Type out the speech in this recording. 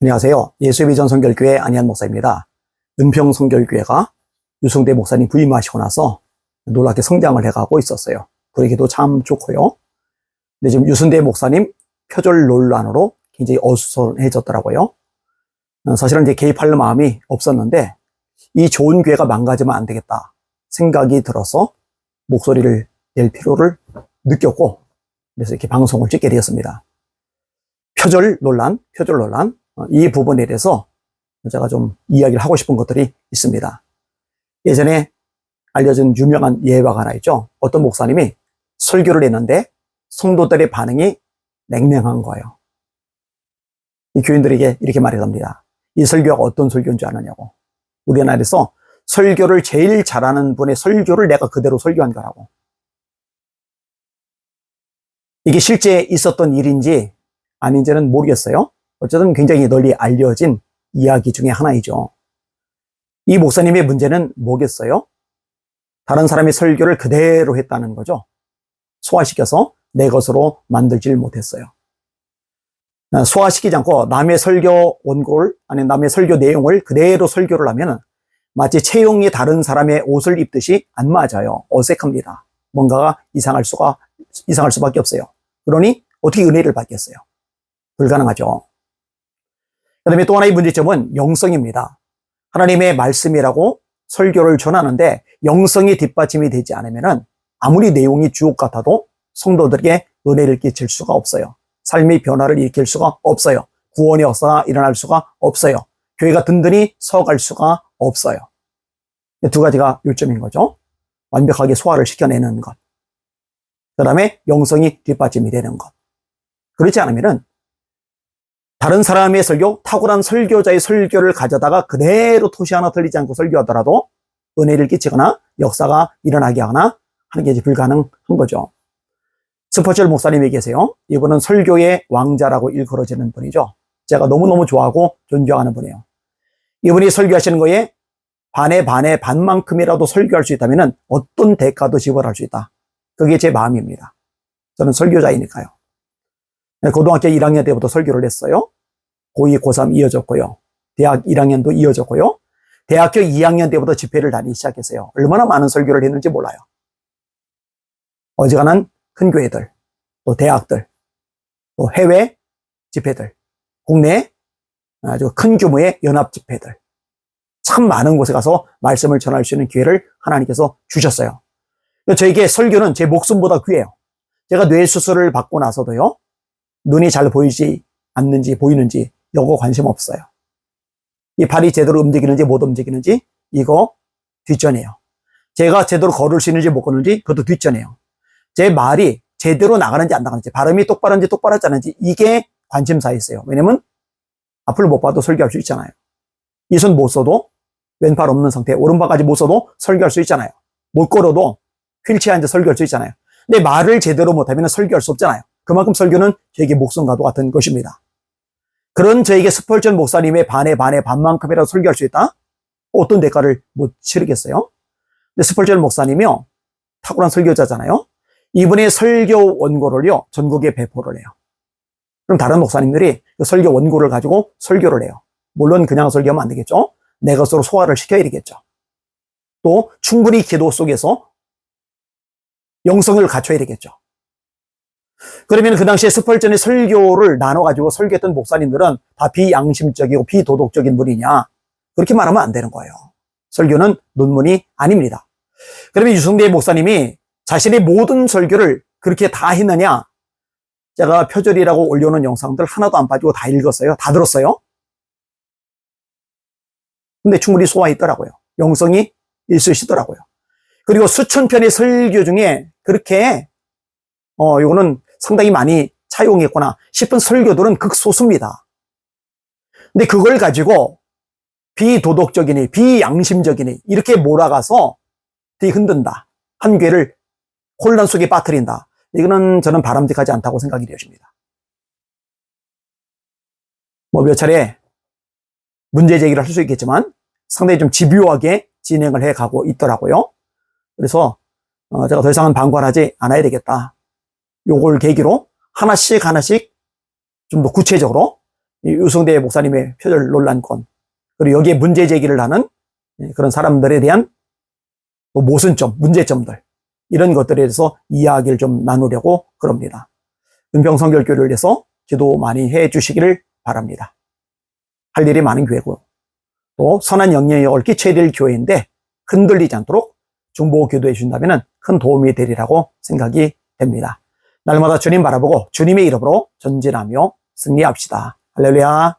안녕하세요. 예수의 비전 성결교회 안희한 목사입니다. 은평 성결교회가 유승대 목사님 부임하시고 나서 놀랍게 성장을 해가고 있었어요. 그러기도 참 좋고요. 근데 지금 유승대 목사님 표절 논란으로 굉장히 어수선해졌더라고요. 어, 사실은 이제 개입할 마음이 없었는데 이 좋은 교회가 망가지면 안 되겠다 생각이 들어서 목소리를 낼 필요를 느꼈고 그래서 이렇게 방송을 찍게 되었습니다. 표절 논란, 표절 논란 어, 이 부분에 대해서 제가 좀 이야기를 하고 싶은 것들이 있습니다. 예전에 알려진 유명한 예화가 하나 있죠. 어떤 목사님이 설교를 했는데 성도들의 반응이 냉랭한 거예요. 이 교인들에게 이렇게 말해답니다. 이 설교가 어떤 설교인 줄 아느냐고. 우리나라에서 설교를 제일 잘하는 분의 설교를 내가 그대로 설교한 거라고. 이게 실제 있었던 일인지 아닌지는 모르겠어요. 어쨌든 굉장히 널리 알려진 이야기 중에 하나이죠. 이 목사님의 문제는 뭐겠어요? 다른 사람의 설교를 그대로 했다는 거죠. 소화시켜서 내 것으로 만들질 못했어요. 소화시키지 않고 남의 설교 원고를, 아니 남의 설교 내용을 그대로 설교를 하면 마치 체형이 다른 사람의 옷을 입듯이 안 맞아요. 어색합니다. 뭔가가 이상할 수가, 이상할 수밖에 없어요. 그러니 어떻게 은혜를 받겠어요? 불가능하죠. 그 다음에 또 하나의 문제점은 영성입니다. 하나님의 말씀이라고 설교를 전하는데 영성이 뒷받침이 되지 않으면 아무리 내용이 주옥 같아도 성도들에게 은혜를 끼칠 수가 없어요. 삶의 변화를 일으킬 수가 없어요. 구원의 역사가 일어날 수가 없어요. 교회가 든든히 서갈 수가 없어요. 두 가지가 요점인 거죠. 완벽하게 소화를 시켜내는 것. 그 다음에 영성이 뒷받침이 되는 것. 그렇지 않으면은 다른 사람의 설교, 탁월한 설교자의 설교를 가져다가 그대로 토시 하나 틀리지 않고 설교하더라도 은혜를 끼치거나 역사가 일어나게 하거나 하는 게 이제 불가능한 거죠. 스포철 목사님이 계세요. 이분은 설교의 왕자라고 일컬어지는 분이죠. 제가 너무너무 좋아하고 존경하는 분이에요. 이분이 설교하시는 거에 반의 반의 반만큼이라도 설교할 수 있다면 어떤 대가도 지불할 수 있다. 그게 제 마음입니다. 저는 설교자이니까요. 네, 고등학교 1학년 때부터 설교를 했어요. 고2, 고3 이어졌고요. 대학 1학년도 이어졌고요. 대학교 2학년 때부터 집회를 다니기 시작했어요. 얼마나 많은 설교를 했는지 몰라요. 어지간한 큰 교회들, 또 대학들, 또 해외 집회들, 국내 아주 큰 규모의 연합 집회들. 참 많은 곳에 가서 말씀을 전할 수 있는 기회를 하나님께서 주셨어요. 저에게 설교는 제 목숨보다 귀해요. 제가 뇌 수술을 받고 나서도요, 눈이 잘 보이지 않는지 보이는지 이거 관심 없어요. 이 발이 제대로 움직이는지 못 움직이는지 이거 뒷전이에요. 제가 제대로 걸을 수 있는지 못 걷는지 그것도 뒷전이에요. 제 말이 제대로 나가는지 안 나가는지 발음이 똑바른지 똑바르지 않은지 이게 관심사 있어요. 왜냐면 앞을 못 봐도 설교할 수 있잖아요. 이 손 못 써도 왼팔 없는 상태 오른발까지 못 써도 설교할 수 있잖아요. 못 걸어도 휠체어 앉아 설교할 수 있잖아요. 근데 말을 제대로 못하면 설교할 수 없잖아요. 그만큼 설교는 저에게 목숨과도 같은 것입니다. 그런 저에게 스펄전 목사님의 반에 반에 반만큼이라도 설교할 수 있다? 어떤 대가를 못 치르겠어요? 스펄전 목사님이요. 탁월한 설교자잖아요. 이분의 설교 원고를요. 전국에 배포를 해요. 그럼 다른 목사님들이 그 설교 원고를 가지고 설교를 해요. 물론 그냥 설교하면 안 되겠죠. 내 것으로 소화를 시켜야 되겠죠. 또 충분히 기도 속에서 영성을 갖춰야 되겠죠. 그러면 그 당시에 스펄전의 설교를 나눠가지고 설교했던 목사님들은 다 비양심적이고 비도덕적인 분이냐? 그렇게 말하면 안 되는 거예요. 설교는 논문이 아닙니다. 그러면 유승대 목사님이 자신의 모든 설교를 그렇게 다 했느냐? 제가 표절이라고 올려놓은 영상들 하나도 안 빠지고 다 읽었어요. 다 들었어요. 근데 충분히 소화했더라고요. 영성이 있으시더라고요. 그리고 수천 편의 설교 중에 그렇게 어, 요거는 상당히 많이 차용했구나 싶은 설교들은 극소수입니다. 근데 그걸 가지고 비도덕적이니 비양심적이니 이렇게 몰아가서 뒤흔든다. 한 괴를 혼란 속에 빠뜨린다. 이거는 저는 바람직하지 않다고 생각이 되어집니다. 뭐 몇 차례 문제 제기를 할 수 있겠지만 상당히 좀 집요하게 진행을 해 가고 있더라고요. 그래서 어, 제가 더 이상은 방관하지 않아야 되겠다. 요걸 계기로 하나씩 하나씩 좀 더 구체적으로 이 유승대 목사님의 표절 논란권, 그리고 여기에 문제 제기를 하는 예, 그런 사람들에 대한 또 모순점, 문제점들, 이런 것들에 대해서 이야기를 좀 나누려고 그럽니다. 은평성결교를 위해서 기도 많이 해 주시기를 바랍니다. 할 일이 많은 교회고, 또 선한 영향이 얽히쳐야 될 교회인데 흔들리지 않도록 중보 기도해 주신다면 큰 도움이 되리라고 생각이 됩니다. 날마다 주님 바라보고 주님의 이름으로 전진하며 승리합시다. 할렐루야.